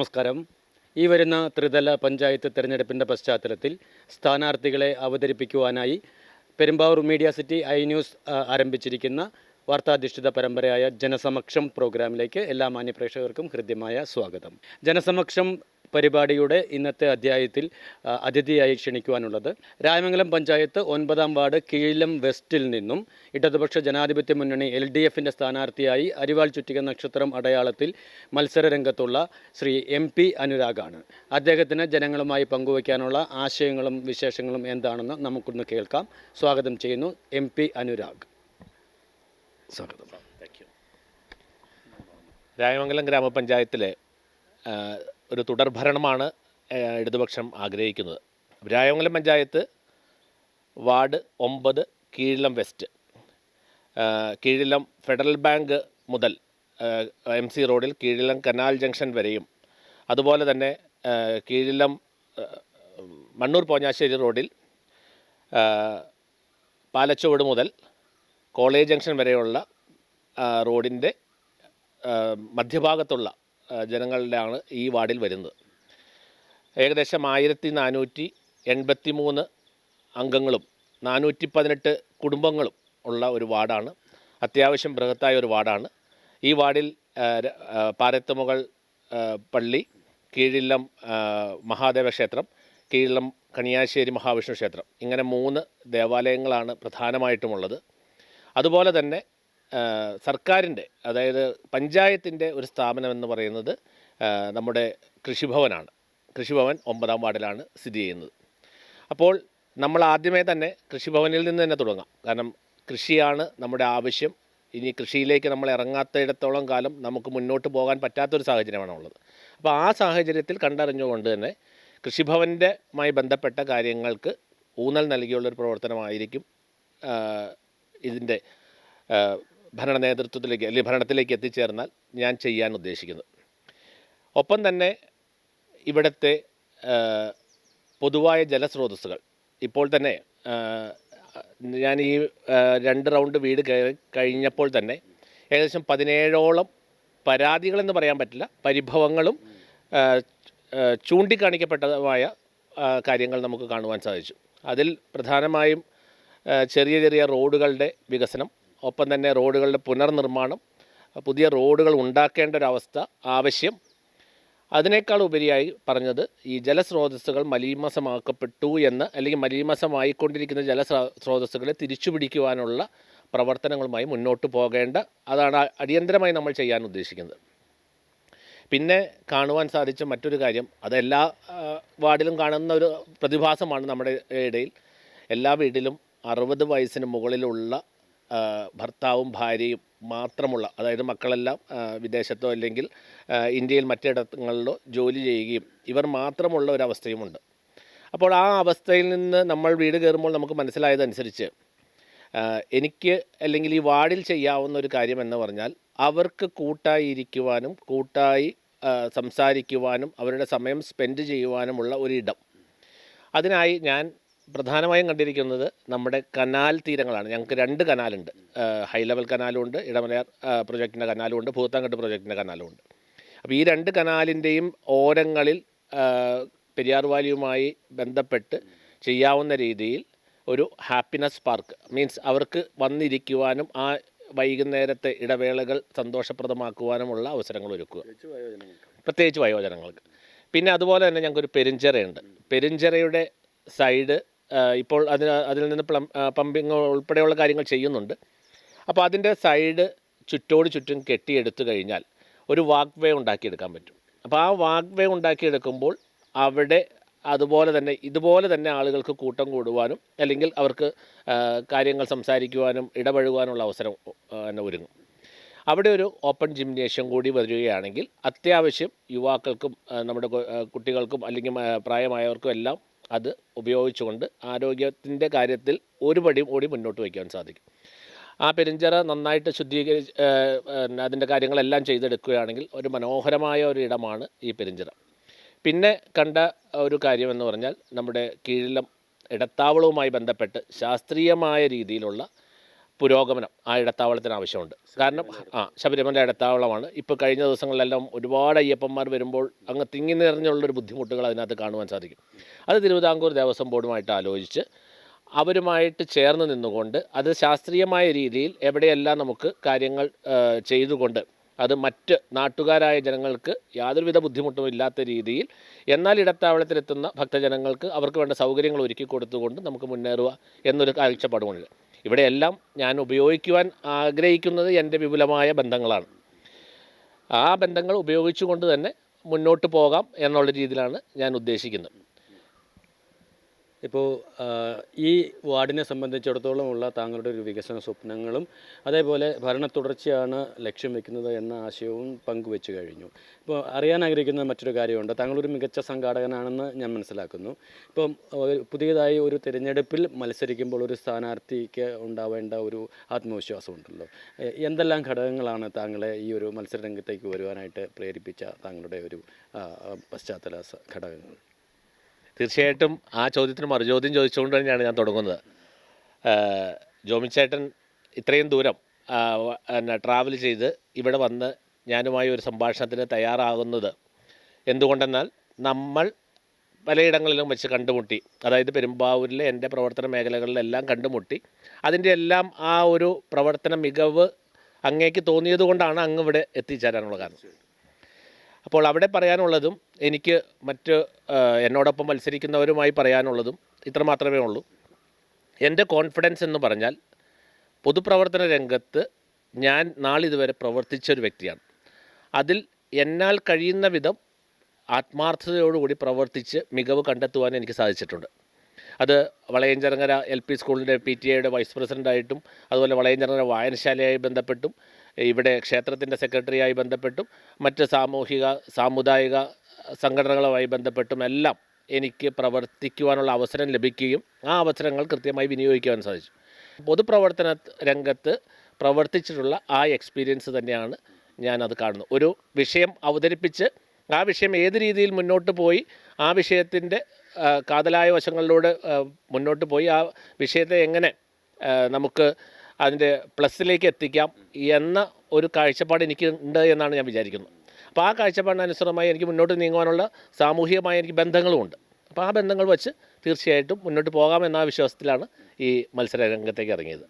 നമസ്കാരം. ഈ വരുന്ന ത്രിതല പഞ്ചായത്ത് തെരഞ്ഞെടുപ്പിന്റെ പശ്ചാത്തലത്തിൽ സ്ഥാനാർത്ഥികളെ അവതരിപ്പിക്കുവാനായി Perumbavoor media city I news ആരംഭിച്ചിരിക്കുന്ന വാർത്താധിഷ്ഠിത പരമ്പരയായ ജനസമക്ഷം പ്രോഗ്രാമിലേക്ക് എല്ലാ മാന്യപ്രേക്ഷകർക്കും ഹൃദ്യമായ സ്വാഗതം. ജനസമക്ഷം പരിപാടിയുടെ ഇന്നത്തെ അധ്യായത്തിൽ അതിഥിയായി ക്ഷണിക്കുവാനുള്ളത്. രാമംഗലം പഞ്ചായത്ത് ഒൻപതാം വാർഡ് കീഴിലം വെസ്റ്റിൽ നിന്നും ഇടതുപക്ഷ ജനാധിപത്യ മുന്നണി എൽ ഡി എഫിന്റെ സ്ഥാനാർത്ഥിയായി അരിവാൾ ചുറ്റിക നക്ഷത്രം അടയാളത്തിൽ മത്സരരംഗത്തുള്ള ശ്രീ എം പി അനുരാഗാണ്. അദ്ദേഹത്തിന് ജനങ്ങളുമായി പങ്കുവയ്ക്കാനുള്ള ആശയങ്ങളും വിശേഷങ്ങളും എന്താണെന്ന് നമുക്കൊന്ന് കേൾക്കാം. സ്വാഗതം ചെയ്യുന്നു എം പി അനുരാഗ്. സ്വാഗതം. രായമംഗലം ഗ്രാമപഞ്ചായത്തിലെ ഒരു തുടർഭരണമാണ് ഭരണമാണ് ഇടതുപക്ഷം ആഗ്രഹിക്കുന്നത്. രായമംഗലം പഞ്ചായത്ത് വാർഡ് ഒമ്പത് Keezhillam west. Keezhillam federal bank മുതൽ എം സി റോഡിൽ കീഴിലം കനാൽ ജംഗ്ഷൻ വരെയും. അതുപോലെ തന്നെ കീഴിലം മണ്ണൂർ പോഞ്ഞാശ്ശേരി റോഡിൽ പാലച്ചുവട് മുതൽ കോളേജ് ജംഗ്ഷൻ വരെയുള്ള റോഡിന്റെ മധ്യഭാഗത്തുള്ള ആ, ജനങ്ങളിലാണ് ഈ വാർഡിൽ വരുന്നത്. ഏകദേശം ആയിരത്തി നാനൂറ്റി എൺപത്തി മൂന്ന് അംഗങ്ങളും നാനൂറ്റി പതിനെട്ട് കുടുംബങ്ങളും ഉള്ള ഒരു വാർഡാണ്. അത്യാവശ്യം ബൃഹത്തായ ഒരു വാർഡാണ്. ഈ വാർഡിൽ പാരത്തുമുകൾ പള്ളി കീഴില്ലം മഹാദേവ ക്ഷേത്രം കീഴിലം കണിയാശ്ശേരി മഹാവിഷ്ണു ക്ഷേത്രം. ഇങ്ങനെ മൂന്ന് ദേവാലയങ്ങളാണ് പ്രധാനമായിട്ടുമുള്ളത്. അതുപോലെ തന്നെ സർക്കാരിന്റെ അതായത് പഞ്ചായത്തിന്റെ ഒരു സ്ഥാപനം എന്ന് പറയുന്നത് നമ്മുടെ കൃഷിഭവനാണ്. കൃഷിഭവൻ ഒമ്പതാം വാർഡിലാണ് സ്ഥിതി ചെയ്യുന്നത്. അപ്പോൾ നമ്മൾ ആദ്യമേ തന്നെ കൃഷിഭവനിൽ നിന്ന് തന്നെ തുടങ്ങാം. കാരണം കൃഷിയാണ് നമ്മുടെ ആവശ്യം. ഇനി കൃഷിയിലേക്ക് നമ്മൾ ഇറങ്ങാത്തയിടത്തോളം കാലം നമുക്ക് മുന്നോട്ട് പോകാൻ പറ്റാത്തൊരു സാഹചര്യമാണ് ഉള്ളത്. അപ്പോൾ ആ സാഹചര്യത്തിൽ കണ്ടറിഞ്ഞുകൊണ്ട് തന്നെ കൃഷിഭവന്റെ മായി ബന്ധപ്പെട്ട കാര്യങ്ങൾക്ക് ഊന്നൽ നൽകിയുള്ളൊരു പ്രവർത്തനമായിരിക്കും ഇതിന്റെ ഭരണ നേതൃത്വത്തിലേക്ക് അല്ലെങ്കിൽ ഭരണത്തിലേക്ക് എത്തിച്ചേർന്നാൽ ഞാൻ ചെയ്യാൻ ഉദ്ദേശിക്കുന്നത്. ഒപ്പം തന്നെ ഇവിടുത്തെ പൊതുവായ ജലസ്രോതസ്സുകൾ. ഇപ്പോൾ തന്നെ ഞാൻ ഈ രണ്ട് റൗണ്ട് വീട് കഴിഞ്ഞപ്പോൾ തന്നെ ഏകദേശം പതിനേഴോളം പരാതികളെന്ന് പറയാൻ പറ്റില്ല പരിഭവങ്ങളും ചൂണ്ടിക്കാണിക്കപ്പെട്ടതുമായ കാര്യങ്ങൾ നമുക്ക് കാണുവാൻ സാധിച്ചു. അതിൽ പ്രധാനമായും ചെറിയ ചെറിയ റോഡുകളുടെ വികസനം ഒപ്പം തന്നെ റോഡുകളുടെ പുനർനിർമ്മാണം പുതിയ റോഡുകൾ ഉണ്ടാക്കേണ്ട ഒരു അവസ്ഥ ആവശ്യം. അതിനേക്കാൾ ഉപരിയായി പറഞ്ഞത് ഈ ജലസ്രോതസ്സുകൾ മലീമസമാക്കപ്പെട്ടു എന്ന് അല്ലെങ്കിൽ മലീമസമായിക്കൊണ്ടിരിക്കുന്ന ജലസ്രോതസ്സുകളെ തിരിച്ചുപിടിക്കുവാനുള്ള പ്രവർത്തനങ്ങളുമായി മുന്നോട്ട് പോകേണ്ട അതാണ് അടിയന്തരമായി നമ്മൾ ചെയ്യാൻ ഉദ്ദേശിക്കുന്നത്. പിന്നെ കാണുവാൻ സാധിച്ച മറ്റൊരു കാര്യം അതെല്ലാ വാർഡിലും കാണുന്ന ഒരു പ്രതിഭാസമാണ് നമ്മുടെ ഇടയിൽ. എല്ലാ വീട്ടിലും അറുപത് വയസ്സിന് മുകളിലുള്ള ഭർത്താവും ഭാര്യയും മാത്രമുള്ള അതായത് മക്കളെല്ലാം വിദേശത്തോ അല്ലെങ്കിൽ ഇന്ത്യയിൽ മറ്റിടങ്ങളിലോ ജോലി ചെയ്യുകയും ഇവർ മാത്രമുള്ള ഒരവസ്ഥയുമുണ്ട്. അപ്പോൾ ആ അവസ്ഥയിൽ നിന്ന് നമ്മൾ വീട് കയറുമ്പോൾ നമുക്ക് മനസ്സിലായതനുസരിച്ച് എനിക്ക് അല്ലെങ്കിൽ ഈ വാർഡിൽ ചെയ്യാവുന്ന ഒരു കാര്യം എന്ന് പറഞ്ഞാൽ അവർക്ക് കൂട്ടായി ഇരിക്കുവാനും കൂട്ടായി സംസാരിക്കുവാനും അവരുടെ സമയം സ്പെൻഡ് ചെയ്യുവാനുമുള്ള ഒരിടം. അതിനായി ഞാൻ പ്രധാനമായും കണ്ടിരിക്കുന്നത് നമ്മുടെ കനാൽ തീരങ്ങളാണ്. ഞങ്ങൾക്ക് രണ്ട് കനാലുണ്ട്. ഹൈ ലെവൽ കനാലും ഉണ്ട് ഇടമലയാർ പ്രൊജക്റ്റിന്റെ കനാലും ഉണ്ട് ഭൂത്താങ്കട്ട് പ്രൊജക്റ്റിന്റെ കനാലും ഉണ്ട് അപ്പോൾ ഈ രണ്ട് കനാലിന്റെയും ഓരങ്ങളിൽ പെരിയാർ വാലിയുമായി ബന്ധപ്പെട്ട് ചെയ്യാവുന്ന രീതിയിൽ ഒരു ഹാപ്പിനെസ് പാർക്ക് മീൻസ് അവർക്ക് വന്നിരിക്കുവാനും ആ വൈകുന്നേരത്തെ ഇടവേളകൾ സന്തോഷപ്രദമാക്കുവാനുമുള്ള അവസരങ്ങൾ ഒരുക്കുക. പ്രത്യേകിച്ച് വയോജനങ്ങൾക്ക്. പിന്നെ അതുപോലെ തന്നെ ഞങ്ങൾക്കൊരു പെരിഞ്ചറയുണ്ട് പെരിഞ്ചറയുടെ സൈഡ് ഇപ്പോൾ അതിന് അതിൽ നിന്ന് പ്ലം പമ്പിങ് ഉൾപ്പെടെയുള്ള കാര്യങ്ങൾ ചെയ്യുന്നുണ്ട്. അപ്പോൾ അതിന്റെ സൈഡ് ചുറ്റോട് ചുറ്റും കെട്ടിയെടുത്തു കഴിഞ്ഞാൽ ഒരു വാക്ക് വേ ഉണ്ടാക്കിയെടുക്കാൻ പറ്റും. അപ്പോൾ ആ വാക്ക് വേ ഉണ്ടാക്കിയെടുക്കുമ്പോൾ അവിടെ അതുപോലെ തന്നെ ഇതുപോലെ തന്നെ ആളുകൾക്ക് കൂട്ടം കൂടുവാനും അല്ലെങ്കിൽ അവർക്ക് കാര്യങ്ങൾ സംസാരിക്കുവാനും ഇടപഴകുവാനുള്ള അവസരം ഒരുങ്ങും. അവിടെ ഒരു ഓപ്പൺ ജിംനേഷ്യം കൂടി വരികയാണെങ്കിൽ അത്യാവശ്യം യുവാക്കൾക്കും നമ്മുടെ കുട്ടികൾക്കും അല്ലെങ്കിൽ പ്രായമായവർക്കും എല്ലാം അത് ഉപയോഗിച്ചുകൊണ്ട് ആരോഗ്യത്തിന്റെ കാര്യത്തിൽ ഒരു പടി കൂടി മുന്നോട്ട് വയ്ക്കാൻ സാധിക്കും. ആ പെരിഞ്ചിറ നന്നായിട്ട് ശുദ്ധീകരിച്ച് അതിന്റെ കാര്യങ്ങളെല്ലാം ചെയ്തെടുക്കുകയാണെങ്കിൽ ഒരു മനോഹരമായ ഒരു ഇടമാണ് ഈ പെരിഞ്ചിറ. പിന്നെ കണ്ട ഒരു കാര്യമെന്ന് പറഞ്ഞാൽ നമ്മുടെ കീഴിലം ഇടത്താവളവുമായി ബന്ധപ്പെട്ട് ശാസ്ത്രീയമായ രീതിയിലുള്ള പുരോഗമനം ആ ഇടത്താവളത്തിന് ആവശ്യമുണ്ട്. കാരണം ആ ശബരിമല ഇടത്താവളമാണ്. ഇപ്പോൾ കഴിഞ്ഞ ദിവസങ്ങളിലെല്ലാം ഒരുപാട് അയ്യപ്പന്മാർ വരുമ്പോൾ അങ്ങ് തിങ്ങി നിറഞ്ഞുള്ളൊരു ബുദ്ധിമുട്ടുകൾ അതിനകത്ത് കാണുവാൻ സാധിക്കും. അത് തിരുവിതാംകൂർ ദേവസ്വം ബോർഡുമായിട്ട് ആലോചിച്ച് അവരുമായിട്ട് ചേർന്ന് നിന്നുകൊണ്ട് അത് ശാസ്ത്രീയമായ രീതിയിൽ എവിടെയെല്ലാം നമുക്ക് കാര്യങ്ങൾ ചെയ്തുകൊണ്ട് അത് മറ്റ് നാട്ടുകാരായ ജനങ്ങൾക്ക് യാതൊരുവിധ ബുദ്ധിമുട്ടും ഇല്ലാത്ത രീതിയിൽ എന്നാൽ ഇടത്താവളത്തിലെത്തുന്ന ഭക്തജനങ്ങൾക്ക് അവർക്ക് വേണ്ട സൗകര്യങ്ങൾ ഒരുക്കി കൊടുത്തുകൊണ്ട് നമുക്ക് മുന്നേറുക എന്നൊരു കാഴ്ചപ്പാടുമുണ്ട്. ഇവിടെയെല്ലാം ഞാൻ ഉപയോഗിക്കുവാൻ ആഗ്രഹിക്കുന്നത് എന്റെ വിപുലമായ ബന്ധങ്ങളാണ്. ആ ബന്ധങ്ങൾ ഉപയോഗിച്ചുകൊണ്ട് തന്നെ മുന്നോട്ട് പോകാം എന്നുള്ള രീതിയിലാണ് ഞാൻ ഉദ്ദേശിക്കുന്നത്. ഇപ്പോൾ ഈ വാർഡിനെ സംബന്ധിച്ചിടത്തോളം ഉള്ള താങ്കളുടെ ഒരു വികസന സ്വപ്നങ്ങളും അതേപോലെ ഭരണ തുടർച്ചയാണ് ലക്ഷ്യം വെക്കുന്നത് എന്ന ആശയവും പങ്കുവെച്ചു കഴിഞ്ഞു. ഇപ്പോൾ അറിയാൻ ആഗ്രഹിക്കുന്ന മറ്റൊരു കാര്യമുണ്ട്. താങ്കളൊരു മികച്ച സംഘാടകനാണെന്ന് ഞാൻ മനസ്സിലാക്കുന്നു. ഇപ്പം പുതിയതായി ഒരു തിരഞ്ഞെടുപ്പിൽ മത്സരിക്കുമ്പോൾ ഒരു സ്ഥാനാർത്ഥിക്ക് ഉണ്ടാവേണ്ട ഒരു ആത്മവിശ്വാസമുണ്ടല്ലോ എന്തെല്ലാം ഘടകങ്ങളാണ് താങ്കളെ ഈ ഒരു മത്സര രംഗത്തേക്ക് വരുവാനായിട്ട് പ്രേരിപ്പിച്ച താങ്കളുടെ ഒരു പശ്ചാത്തല ഘടകങ്ങൾ? തീർച്ചയായിട്ടും ആ ചോദ്യത്തിന് മറുചോദ്യം ചോദിച്ചുകൊണ്ട് തന്നെയാണ് ഞാൻ തുടങ്ങുന്നത്. ജോമിച്ചേട്ടൻ ഇത്രയും ദൂരം എന്നാ ട്രാവൽ ചെയ്ത് ഇവിടെ വന്ന് ഞാനുമായി ഒരു സംഭാഷണത്തിന് തയ്യാറാകുന്നത് എന്തുകൊണ്ടെന്നാൽ നമ്മൾ പലയിടങ്ങളിലും വെച്ച് കണ്ടുമുട്ടി അതായത് പെരുമ്പാവൂരിലെ എന്റെ പ്രവർത്തന മേഖലകളിലെല്ലാം കണ്ടുമുട്ടി അതിന്റെ എല്ലാം ആ ഒരു പ്രവർത്തന മികവ് അങ്ങേക്ക് തോന്നിയത് കൊണ്ടാണ് അങ്ങ് ഇവിടെ എത്തിച്ചേരാനുള്ള കാരണം. അപ്പോൾ അവിടെ പറയാനുള്ളതും എനിക്ക് മറ്റ് എന്നോടൊപ്പം മത്സരിക്കുന്നവരുമായി പറയാനുള്ളതും ഇത്ര മാത്രമേ ഉള്ളൂ. എന്റെ കോൺഫിഡൻസ് എന്ന് പറഞ്ഞാൽ പൊതുപ്രവർത്തന രംഗത്ത് ഞാൻ നാളിതുവരെ പ്രവർത്തിച്ച ഒരു വ്യക്തിയാണ്. അതിൽ എന്നാൽ കഴിയുന്ന വിധം ആത്മാർത്ഥതയോടുകൂടി പ്രവർത്തിച്ച് മികവ് കണ്ടെത്തുവാൻ എനിക്ക് സാധിച്ചിട്ടുണ്ട്. അത് വളയഞ്ചിറങ്ങര എൽ പി സ്കൂളിന്റെ പി ടി എയുടെ വൈസ് പ്രസിഡന്റായിട്ടും അതുപോലെ വളയഞ്ചിറങ്ങര വായനശാലയായി ബന്ധപ്പെട്ടും ഇവിടെ ക്ഷേത്രത്തിന്റെ സെക്രട്ടറിയായി ബന്ധപ്പെട്ടും മറ്റ് സാമൂഹിക സാമുദായിക സംഘടനകളുമായി ബന്ധപ്പെട്ടും എല്ലാം എനിക്ക് പ്രവർത്തിക്കുവാനുള്ള അവസരം ലഭിക്കുകയും ആ അവസരങ്ങൾ കൃത്യമായി വിനിയോഗിക്കുവാൻ സാധിച്ചു. പൊതുപ്രവർത്തന രംഗത്ത് പ്രവർത്തിച്ചിട്ടുള്ള ആ എക്സ്പീരിയൻസ് തന്നെയാണ് ഞാനത് കാണുന്നത്. ഒരു വിഷയം അവതരിപ്പിച്ച് ആ വിഷയം ഏത് രീതിയിൽ മുന്നോട്ട് പോയി ആ വിഷയത്തിന്റെ കാതലായ വശങ്ങളിലൂടെ മുന്നോട്ട് പോയി ആ വിഷയത്തെ എങ്ങനെ നമുക്ക് അതിന്റെ പ്ലസ്സിലേക്ക് എത്തിക്കാം എന്ന ഒരു കാഴ്ചപ്പാട് എനിക്ക് ഉണ്ട് എന്നാണ് ഞാൻ വിചാരിക്കുന്നത് അപ്പോൾ ആ കാഴ്ചപ്പാടിനനുസൃതമായി എനിക്ക് മുന്നോട്ട് നീങ്ങുവാനുള്ള സാമൂഹികമായ എനിക്ക് ബന്ധങ്ങളുമുണ്ട് അപ്പോൾ ആ ബന്ധങ്ങൾ വെച്ച് തീർച്ചയായിട്ടും മുന്നോട്ട് പോകാമെന്ന വിശ്വാസത്തിലാണ് ഈ മത്സര രംഗത്തേക്ക് ഇറങ്ങിയത്.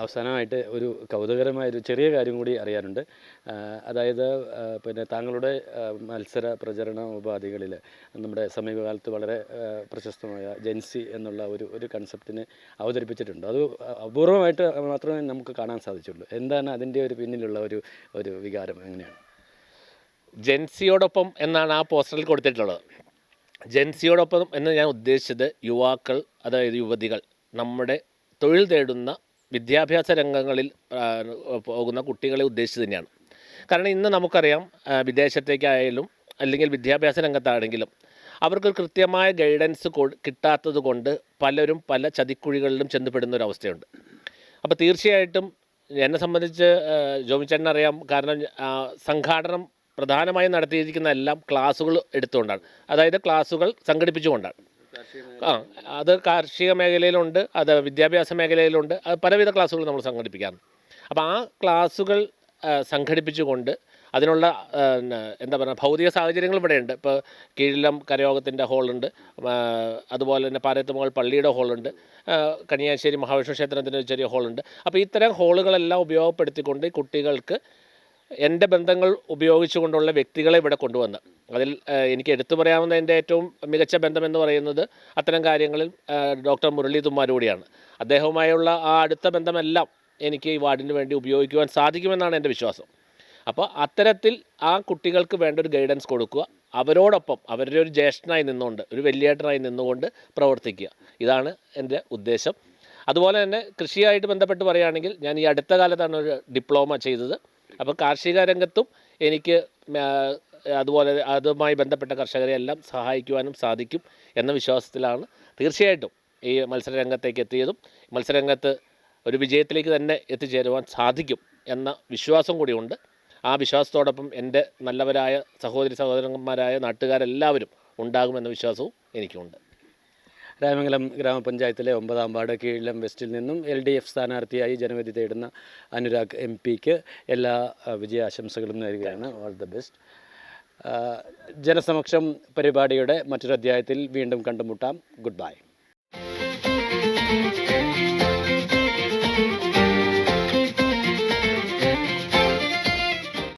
അവസാനമായിട്ട് ഒരു കൗതുകരമായ ഒരു ചെറിയ കാര്യം കൂടി അറിയാനുണ്ട്. അതായത് പിന്നെ താങ്കളുടെ മത്സര പ്രചരണ ഉപാധികളിൽ നമ്മുടെ സമീപകാലത്ത് വളരെ പ്രശസ്തമായ ജെൻസി എന്നുള്ള ഒരു ഒരു കൺസെപ്റ്റിനെ അവതരിപ്പിച്ചിട്ടുണ്ട്. അത് അപൂർവമായിട്ട് മാത്രമേ നമുക്ക് കാണാൻ സാധിച്ചുള്ളൂ. എന്താണ് അതിന്റെ ഒരു പിന്നിലുള്ള ഒരു ഒരു വികാരം എങ്ങനെയാണ്? ജെൻസിയോടൊപ്പം എന്നാണ് ആ പോസ്റ്ററിൽ കൊടുത്തിട്ടുള്ളത്. ജെൻസിയോടൊപ്പം എന്ന് ഞാൻ ഉദ്ദേശിച്ചത് യുവാക്കൾ അതായത് യുവതികൾ നമ്മുടെ തൊഴിൽ തേടുന്ന വിദ്യാഭ്യാസ രംഗങ്ങളിൽ പോകുന്ന കുട്ടികളെ ഉദ്ദേശിച്ച് തന്നെയാണ്. കാരണം ഇന്ന് നമുക്കറിയാം വിദേശത്തേക്കായാലും അല്ലെങ്കിൽ വിദ്യാഭ്യാസ രംഗത്താണെങ്കിലും അവർക്ക് കൃത്യമായ ഗൈഡൻസ് കിട്ടാത്തത് കൊണ്ട് പലരും പല ചതിക്കുഴികളിലും ചെന്നപ്പെടുന്ന ഒരു അവസ്ഥയുണ്ട്. അപ്പോൾ തീർച്ചയായിട്ടും എന്നെ സംബന്ധിച്ച് ജോമിച്ചേട്ടൻ അറിയാം കാരണം സംഘാടനം പ്രധാനമായും നടത്തിയിരിക്കുന്ന എല്ലാം ക്ലാസ്സുകൾ എടുത്തുകൊണ്ടാണ്. അതായത് ക്ലാസ്സുകൾ സംഘടിപ്പിച്ചുകൊണ്ടാണ്. ആ അത് കാർഷിക മേഖലയിലുണ്ട് അത് വിദ്യാഭ്യാസ മേഖലയിലുണ്ട് അത് പലവിധ ക്ലാസ്സുകൾ നമ്മൾ സംഘടിപ്പിക്കാറുണ്ട്. അപ്പോൾ ആ ക്ലാസ്സുകൾ സംഘടിപ്പിച്ചുകൊണ്ട് അതിനുള്ള എന്താ പറയുക ഭൗതിക സാഹചര്യങ്ങൾ ഇവിടെയുണ്ട്. ഇപ്പോൾ കീഴിലം കരയോഗത്തിന്റെ ഹോളുണ്ട് അതുപോലെ തന്നെ പാരത്തുമകൾ പള്ളിയുടെ ഹോളുണ്ട് കണിയാശ്ശേരി മഹാവിഷ്ണു ക്ഷേത്രത്തിന്റെ ചെറിയ ഹോളുണ്ട്. അപ്പോൾ ഇത്തരം ഹോളുകളെല്ലാം ഉപയോഗപ്പെടുത്തിക്കൊണ്ട് കുട്ടികൾക്ക് എന്റെ ബന്ധങ്ങൾ ഉപയോഗിച്ചുകൊണ്ടുള്ള വ്യക്തികളെ ഇവിടെ കൊണ്ടുവന്ന് അതിൽ എനിക്ക് എടുത്തു പറയാവുന്ന എന്റെ ഏറ്റവും മികച്ച ബന്ധമെന്ന് പറയുന്നത് അത്തരം കാര്യങ്ങളിൽ ഡോക്ടർ മുരളി തുമ്മാരൂടിയാണ് അദ്ദേഹവുമായുള്ള ആ അടുത്ത ബന്ധമെല്ലാം എനിക്ക് ഈ വാർഡിന് വേണ്ടി ഉപയോഗിക്കുവാൻ സാധിക്കുമെന്നാണ് എന്റെ വിശ്വാസം. അപ്പോൾ അത്തരത്തിൽ ആ കുട്ടികൾക്ക് വേണ്ട ഒരു ഗൈഡൻസ് കൊടുക്കുക. അവരോടൊപ്പം അവരുടെ ഒരു ജ്യേഷ്ഠനായി നിന്നുകൊണ്ട് ഒരു വലിയേട്ടനായി നിന്നുകൊണ്ട് പ്രവർത്തിക്കുക. ഇതാണ് എന്റെ ഉദ്ദേശം. അതുപോലെ തന്നെ കൃഷിയായിട്ട് ബന്ധപ്പെട്ട് പറയുകയാണെങ്കിൽ ഞാൻ ഈ അടുത്ത കാലത്താണ് ഒരു ഡിപ്ലോമ ചെയ്തത്. അപ്പോൾ കാർഷിക രംഗത്തും എനിക്ക് അതുപോലെ അതുമായി ബന്ധപ്പെട്ട കർഷകരെ എല്ലാം സഹായിക്കുവാനും സാധിക്കും എന്ന വിശ്വാസത്തിലാണ് തീർച്ചയായിട്ടും ഈ മത്സരരംഗത്തേക്ക് എത്തിയതും മത്സരരംഗത്ത് ഒരു വിജയത്തിലേക്ക് തന്നെ എത്തിച്ചേരുവാൻ സാധിക്കും എന്ന വിശ്വാസം കൂടിയുണ്ട്. ആ വിശ്വാസത്തോടൊപ്പം എന്റെ നല്ലവരായ സഹോദരി സഹോദരന്മാരായ നാട്ടുകാരെല്ലാവരും ഉണ്ടാകുമെന്ന വിശ്വാസവും എനിക്കുണ്ട്. രാമംഗലം ഗ്രാമപഞ്ചായത്തിലെ ഒമ്പതാം വാർഡ് കീഴിലം വെസ്റ്റിൽ നിന്നും എൽ ഡി എഫ് സ്ഥാനാർത്ഥിയായി ജനവിധി തേടുന്ന അനുരാഗ് എം പിക്ക് എല്ലാ വിജയാശംസകളും നേരുകയാണ്. All the best. ജനസമക്ഷം പരിപാടിയുടെ മറ്റൊരു അധ്യായത്തിൽ വീണ്ടും കണ്ടുമുട്ടാം. Good bye